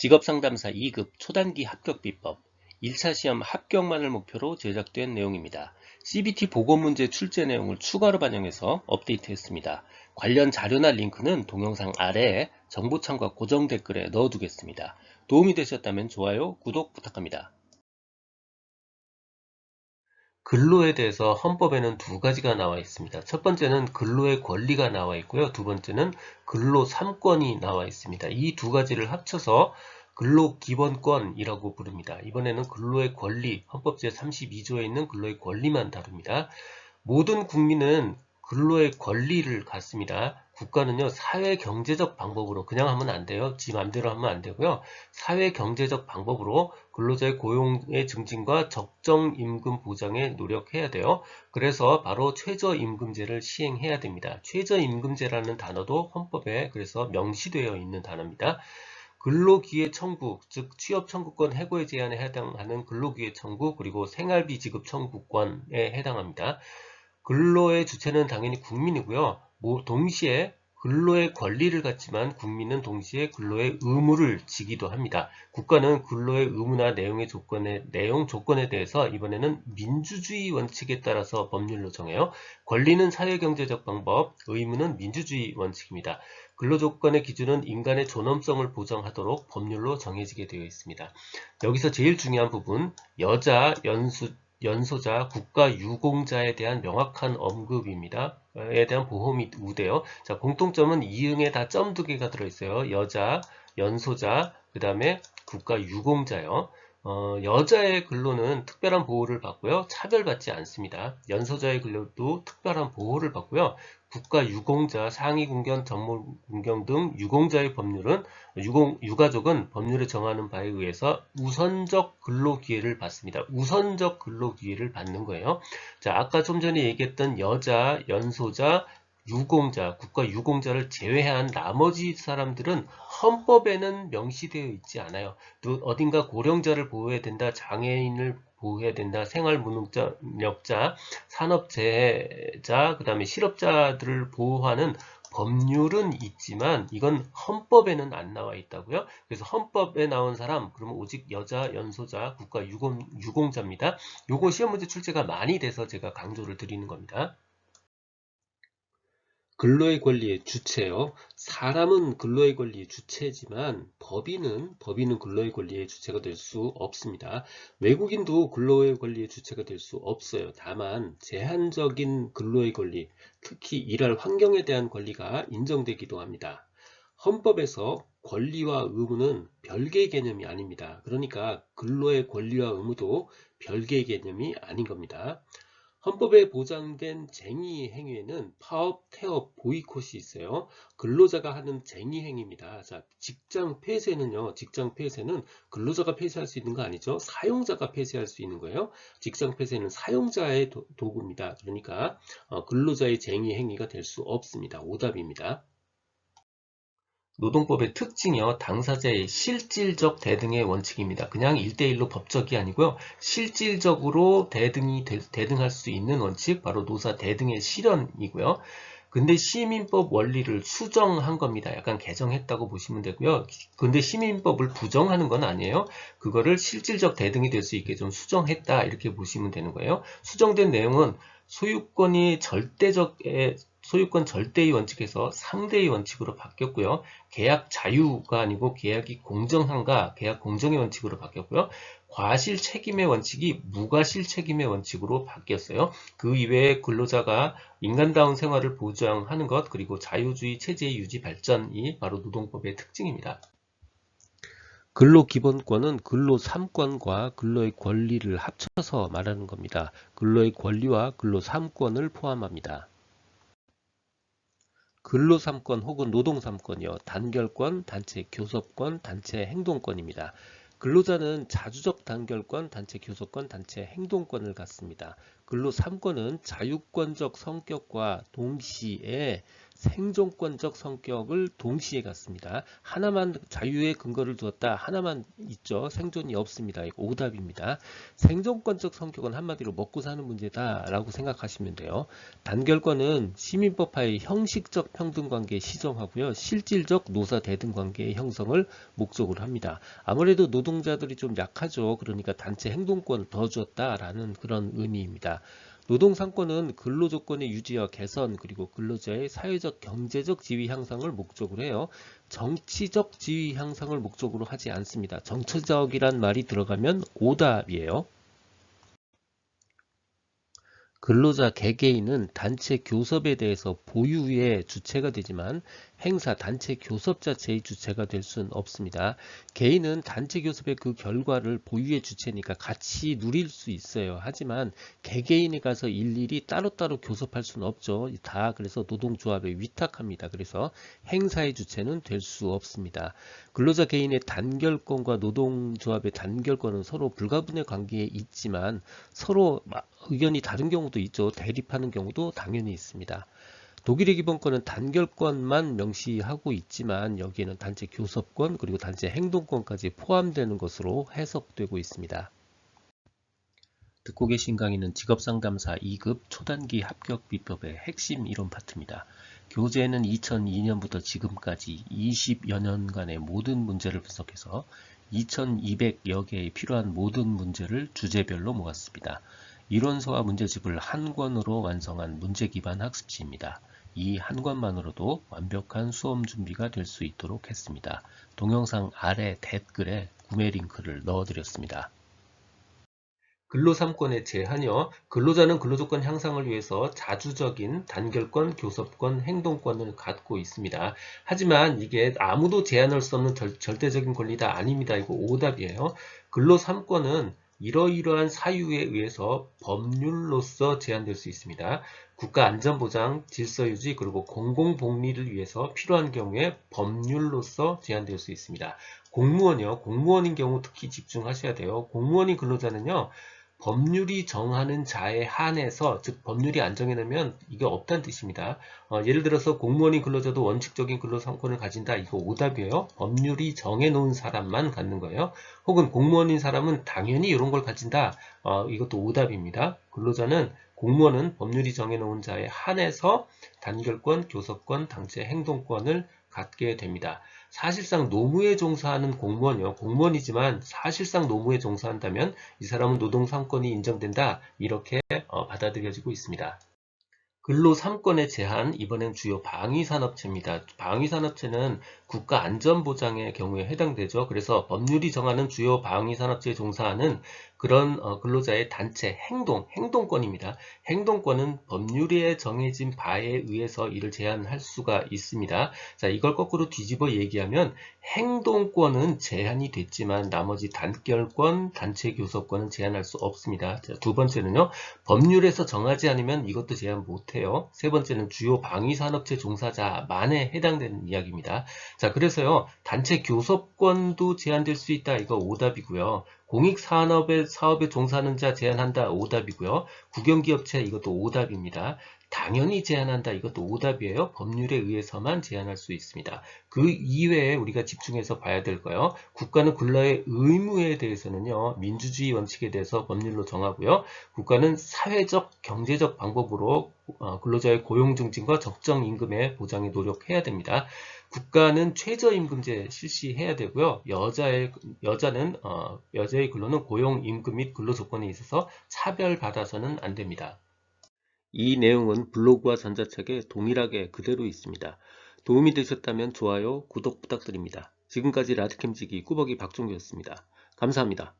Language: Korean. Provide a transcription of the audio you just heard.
직업상담사 2급 초단기 합격 비법 1차 시험 합격만을 목표로 제작된 내용입니다. CBT 보고문제 출제 내용을 추가로 반영해서 업데이트했습니다. 관련 자료나 링크는 동영상 아래에 정보창과 고정 댓글에 넣어두겠습니다. 도움이 되셨다면 좋아요, 구독 부탁합니다. 근로에 대해서 헌법에는 두 가지가 나와 있습니다. 첫 번째는 근로의 권리가 나와 있고요. 두 번째는 근로 3권이 나와 있습니다. 이 두 가지를 합쳐서 근로기본권이라고 부릅니다. 이번에는 근로의 권리, 헌법 제32조에 있는 근로의 권리만 다룹니다. 모든 국민은 근로의 권리를 갖습니다. 국가는요 사회 경제적 방법으로 그냥 하면 안 돼요. 지 맘대로 하면 안 되고요. 사회 경제적 방법으로 근로자의 고용의 증진과 적정 임금 보장에 노력해야 돼요. 그래서 바로 최저임금제를 시행해야 됩니다. 최저임금제라는 단어도 헌법에 그래서 명시되어 있는 단어입니다. 근로기회 청구, 즉 취업 청구권 해고의 제한에 해당하는 근로기회 청구 그리고 생활비 지급 청구권에 해당합니다. 근로의 주체는 당연히 국민이고요. 뭐 동시에 근로의 권리를 갖지만 국민은 동시에 근로의 의무를 지기도 합니다. 국가는 근로의 의무나 내용의 조건에, 내용 조건에 대해서 이번에는 민주주의 원칙에 따라서 법률로 정해요. 권리는 사회경제적 방법, 의무는 민주주의 원칙입니다. 근로조건의 기준은 인간의 존엄성을 보장하도록 법률로 정해지게 되어 있습니다. 여기서 제일 중요한 부분, 여자, 연수, 연소자, 국가 유공자에 대한 명확한 언급입니다. 에 대한 보험이 우대요. 자, 공통점은 이응에 다 점 두 개가 들어있어요. 여자, 연소자, 그 다음에 국가 유공자요. 어, 여자의 근로는 특별한 보호를 받고요. 차별받지 않습니다. 연소자의 근로도 특별한 보호를 받고요. 국가 유공자, 상위 공견, 전문 공견 등 유공자의 법률은 유공, 유가족은 법률에 정하는 바에 의해서 우선적 근로 기회를 받습니다. 우선적 근로 기회를 받는 거예요. 자, 아까 좀 전에 얘기했던 여자, 연소자, 유공자, 국가 유공자를 제외한 나머지 사람들은 헌법에는 명시되어 있지 않아요. 또 어딘가 고령자를 보호해야 된다, 장애인을 보호해야 된다, 생활무능력자, 산업재해자, 그 다음에 실업자들을 보호하는 법률은 있지만 이건 헌법에는 안 나와 있다고요. 그래서 헌법에 나온 사람 그러면 오직 여자, 연소자, 국가 유공, 유공자입니다. 요거 시험 문제 출제가 많이 돼서 제가 강조를 드리는 겁니다. 근로의 권리의 주체요. 사람은 근로의 권리의 주체지만 법인은 법인은 근로의 권리의 주체가 될 수 없습니다. 외국인도 근로의 권리의 주체가 될 수 없어요. 다만 제한적인 근로의 권리, 특히 일할 환경에 대한 권리가 인정되기도 합니다. 헌법에서 권리와 의무는 별개의 개념이 아닙니다. 그러니까 근로의 권리와 의무도 별개의 개념이 아닌 겁니다. 헌법에 보장된 쟁의 행위에는 파업, 태업, 보이콧이 있어요. 근로자가 하는 쟁의 행위입니다. 자, 직장 폐쇄는요. 직장 폐쇄는 근로자가 폐쇄할 수 있는 거 아니죠? 사용자가 폐쇄할 수 있는 거예요. 직장 폐쇄는 사용자의 도, 구입니다 그러니까 어, 근로자의 쟁의 행위가 될 수 없습니다. 오답입니다. 노동법의 특징이요. 당사자의 실질적 대등의 원칙입니다. 그냥 1대1로 법적이 아니고요. 실질적으로 대등이 대등할 수 있는 원칙 바로 노사 대등의 실현이고요. 근데 시민법 원리를 수정한 겁니다. 약간 개정했다고 보시면 되고요. 근데 시민법을 부정하는 건 아니에요. 그거를 실질적 대등이 될 수 있게 좀 수정했다 이렇게 보시면 되는 거예요. 수정된 내용은 소유권이 절대적의 소유권 절대의 원칙에서 상대의 원칙으로 바뀌었고요. 계약 자유가 아니고 계약이 공정한가 계약 공정의 원칙으로 바뀌었고요. 과실 책임의 원칙이 무과실 책임의 원칙으로 바뀌었어요. 그 이외에 근로자가 인간다운 생활을 보장하는 것 그리고 자유주의 체제의 유지 발전이 바로 노동법의 특징입니다. 근로기본권은 근로 3권과 근로의 권리를 합쳐서 말하는 겁니다. 근로의 권리와 근로 3권을 포함합니다. 근로 3권 혹은 노동 3권이요. 단결권, 단체 교섭권, 단체 행동권입니다. 근로자는 자주적 단결권, 단체 교섭권, 단체 행동권을 갖습니다. 근로 3권은 자유권적 성격과 동시에 생존권적 성격을 동시에 갖습니다. 하나만 자유의 근거를 두었다. 하나만 있죠. 생존이 없습니다. 오답입니다. 생존권적 성격은 한마디로 먹고 사는 문제다 라고 생각하시면 돼요. 단결권은 시민법하의 형식적 평등관계 시정하고요. 실질적 노사 대등 관계의 형성을 목적으로 합니다. 아무래도 노동자들이 좀 약하죠. 그러니까 단체 행동권 더 줬다라는 그런 의미입니다. 노동 상권은 근로 조건의 유지와 개선 그리고 근로자의 사회적 경제적 지위 향상을 목적으로 해요. 정치적 지위 향상을 목적으로 하지 않습니다. 정치적이란 말이 들어가면 오답이에요. 근로자 개개인은 단체 교섭에 대해서 보유의 주체가 되지만 행사 단체 교섭 자체의 주체가 될 수는 없습니다. 개인은 단체 교섭의 그 결과를 보유의 주체니까 같이 누릴 수 있어요. 하지만 개개인이 가서 일일이 따로따로 교섭할 수는 없죠. 다 그래서 노동조합에 위탁합니다. 그래서 행사의 주체는 될 수 없습니다. 근로자 개인의 단결권과 노동조합의 단결권은 서로 불가분의 관계에 있지만 서로 의견이 다른 경우도 있죠. 대립하는 경우도 당연히 있습니다. 독일의 기본권은 단결권만 명시하고 있지만 여기에는 단체 교섭권 그리고 단체 행동권까지 포함되는 것으로 해석되고 있습니다. 듣고 계신 강의는 직업상담사 2급 초단기 합격 비법의 핵심 이론 파트입니다. 교재는 2002년부터 지금까지 20여 년간의 모든 문제를 분석해서 2200여 개의 필요한 모든 문제를 주제별로 모았습니다. 이론서와 문제집을 한 권으로 완성한 문제 기반 학습지입니다. 이 한 권만으로도 완벽한 수험 준비가 될 수 있도록 했습니다. 동영상 아래 댓글에 구매 링크를 넣어드렸습니다. 근로 3권의 제한여, 근로자는 근로조건 향상을 위해서 자주적인 단결권, 교섭권, 행동권을 갖고 있습니다. 하지만 이게 아무도 제한할 수 없는 절, 절대적인 권리다 아닙니다. 이거 오답이에요. 근로 3권은 이러이러한 사유에 의해서 법률로서 제한될 수 있습니다. 국가안전보장, 질서유지, 그리고 공공복리를 위해서 필요한 경우에 법률로서 제한될 수 있습니다. 공무원이요. 공무원인 경우 특히 집중하셔야 돼요. 공무원인 근로자는요. 법률이 정하는 자에 한해서 즉 법률이 안 정해놓으면 이게 없다는 뜻입니다. 어, 예를 들어서 공무원인 근로자도 원칙적인 근로상권을 가진다. 이거 오답이에요. 법률이 정해놓은 사람만 갖는 거예요. 혹은 공무원인 사람은 당연히 이런 걸 가진다. 어, 이것도 오답입니다. 근로자는 공무원은 법률이 정해놓은 자에 한해서 단결권, 교섭권, 당체 행동권을 갖게 됩니다. 사실상 노무에 종사하는 공무원이요. 공무원이지만 사실상 노무에 종사한다면 이 사람은 노동상권이 인정된다. 이렇게 어, 받아들여지고 있습니다. 근로 3권의 제한, 이번엔 주요 방위산업체입니다. 방위산업체는 국가안전보장의 경우에 해당되죠. 그래서 법률이 정하는 주요 방위산업체에 종사하는 그런 어, 근로자의 단체 행동, 행동권입니다. 행동권은 법률에 정해진 바에 의해서 이를 제한할 수가 있습니다. 자, 이걸 거꾸로 뒤집어 얘기하면 행동권은 제한이 됐지만 나머지 단결권, 단체 교섭권은 제한할 수 없습니다. 자, 두 번째는요. 법률에서 정하지 않으면 이것도 제한 못해요. 세 번째는 주요 방위산업체 종사자만에 해당되는 이야기입니다. 자, 그래서요. 단체 교섭권도 제한될 수 있다. 이거 오답이고요. 공익산업의 사업에 종사하는 자 제한한다 오답이고요. 국영기업체 이것도 오답입니다. 당연히 제한한다 이것도 오답이에요. 법률에 의해서만 제한할 수 있습니다. 그 이외에 우리가 집중해서 봐야 될 거요. 국가는 근로의 의무에 대해서는요. 민주주의 원칙에 대해서 법률로 정하고요. 국가는 사회적 경제적 방법으로 어, 근로자의 고용 증진과 적정 임금의 보장에 노력해야 됩니다. 국가는 최저임금제 실시해야 되고요. 여자의 여자는 어, 여자의 근로는 고용 임금 및 근로 조건에 있어서 차별받아서는 안 됩니다. 이 내용은 블로그와 전자책에 동일하게 그대로 있습니다. 도움이 되셨다면 좋아요, 구독 부탁드립니다. 지금까지 라드캠지기 꾸벅이 박종규였습니다. 감사합니다.